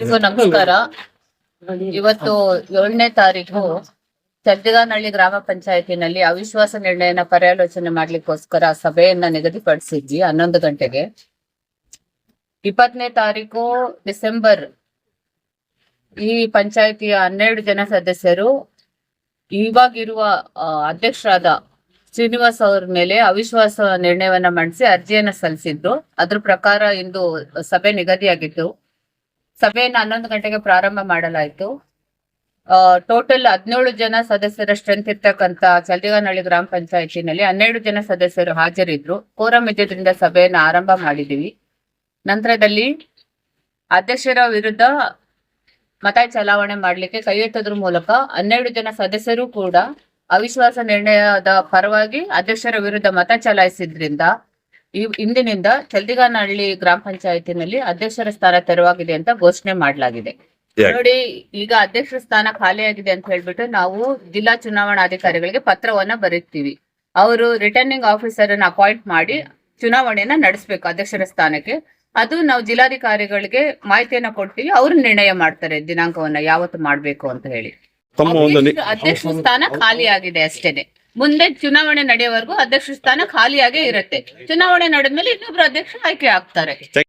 ಎಲ್ರಿಗೂ ನಮಸ್ಕಾರ. ಇವತ್ತು ಏಳನೇ ತಾರೀಕು ಚಡ್ಡಿಗಾನಹಳ್ಳಿ ಗ್ರಾಮ ಪಂಚಾಯತಿನಲ್ಲಿ ಅವಿಶ್ವಾಸ ನಿರ್ಣಯನ ಪರ್ಯಾಲೋಚನೆ ಮಾಡ್ಲಿಕ್ಕೋಸ್ಕರ ಸಭೆಯನ್ನ ನಿಗದಿಪಡಿಸಿದ್ವಿ ಹನ್ನೊಂದು ಗಂಟೆಗೆ. ಇಪ್ಪತ್ತನೇ ತಾರೀಕು ಡಿಸೆಂಬರ್ ಈ ಪಂಚಾಯತಿಯ ಹನ್ನೆರಡು ಜನ ಸದಸ್ಯರು ಇವಾಗಿರುವ ಅಧ್ಯಕ್ಷರಾದ ಶ್ರೀನಿವಾಸ್ ಅವರ ಮೇಲೆ ಅವಿಶ್ವಾಸ ನಿರ್ಣಯವನ್ನ ಮಂಡಿಸಿ ಅರ್ಜಿಯನ್ನ ಸಲ್ಲಿಸಿದ್ರು. ಅದ್ರ ಪ್ರಕಾರ ಇಂದು ಸಭೆ ನಿಗದಿಯಾಗಿತ್ತು. ಸಭೆಯನ್ನು ಹನ್ನೊಂದು ಗಂಟೆಗೆ ಪ್ರಾರಂಭ ಮಾಡಲಾಯಿತು. ಟೋಟಲ್ ಹದಿನೇಳು ಜನ ಸದಸ್ಯರ ಸ್ಟ್ರೆಂತ್ ಇರ್ತಕ್ಕಂತ ಚಲ್ದಿಗಾನಹಳ್ಳಿ ಗ್ರಾಮ ಪಂಚಾಯತಿನಲ್ಲಿ ಹನ್ನೆರಡು ಜನ ಸದಸ್ಯರು ಹಾಜರಿದ್ರು. ಕೋರಂ ಇದ್ದಿದ್ದರಿಂದ ಸಭೆಯನ್ನು ಆರಂಭ ಮಾಡಿದೀವಿ. ನಂತರದಲ್ಲಿ ಅಧ್ಯಕ್ಷರ ವಿರುದ್ಧ ಮತ ಚಲಾವಣೆ ಮಾಡಲಿಕ್ಕೆ ಕೈ ಎತ್ತೋದ್ರ ಮೂಲಕ ಹನ್ನೆರಡು ಜನ ಸದಸ್ಯರು ಕೂಡ ಅವಿಶ್ವಾಸ ನಿರ್ಣಯದ ಪರವಾಗಿ ಅಧ್ಯಕ್ಷರ ವಿರುದ್ಧ ಮತ ಚಲಾಯಿಸಿದ್ರಿಂದ ಈ ಇಂದಿನಿಂದ ಚಲ್ದಿಗಾನಹಳ್ಳಿ ಗ್ರಾಮ ಪಂಚಾಯತಿನಲ್ಲಿ ಅಧ್ಯಕ್ಷರ ಸ್ಥಾನ ತೆರವಾಗಿದೆ ಅಂತ ಘೋಷಣೆ ಮಾಡಲಾಗಿದೆ. ನೋಡಿ ಈಗ ಅಧ್ಯಕ್ಷರ ಸ್ಥಾನ ಖಾಲಿಯಾಗಿದೆ ಅಂತ ಹೇಳ್ಬಿಟ್ಟು ನಾವು ಜಿಲ್ಲಾ ಚುನಾವಣಾಧಿಕಾರಿಗಳಿಗೆ ಪತ್ರವನ್ನ ಬರೀತೀವಿ ಅವರು ರಿಟರ್ನಿಂಗ್ ಆಫೀಸರ್ ಅನ್ನ ಅಪಾಯಿಂಟ್ ಮಾಡಿ ಚುನಾವಣೆಯನ್ನ ನಡೆಸಬೇಕು ಅಧ್ಯಕ್ಷರ ಸ್ಥಾನಕ್ಕೆ. ಅದು ನಾವು ಜಿಲ್ಲಾಧಿಕಾರಿಗಳಿಗೆ ಮಾಹಿತಿಯನ್ನ ಕೊಡ್ತೀವಿ ಅವರು ನಿರ್ಣಯ ಮಾಡ್ತಾರೆ ದಿನಾಂಕವನ್ನ ಯಾವತ್ತು ಮಾಡ್ಬೇಕು ಅಂತ ಹೇಳಿ. ಅಧ್ಯಕ್ಷ- ಸ್ಥಾನ ಖಾಲಿಯಾಗಿದೆ ಅಷ್ಟೇನೆ. ಮುಂದೆ ಚುನಾವಣೆ ನಡೆಯುವವರೆಗೂ ಅಧ್ಯಕ್ಷ ಸ್ಥಾನ ಖಾಲಿಯಾಗೇ ಇರುತ್ತೆ. ಚುನಾವಣೆ ನಡೆದ್ಮೇಲೆ ಇನ್ನೊಬ್ರು ಅಧ್ಯಕ್ಷ ಆಯ್ಕೆ ಆಗ್ತಾರೆ.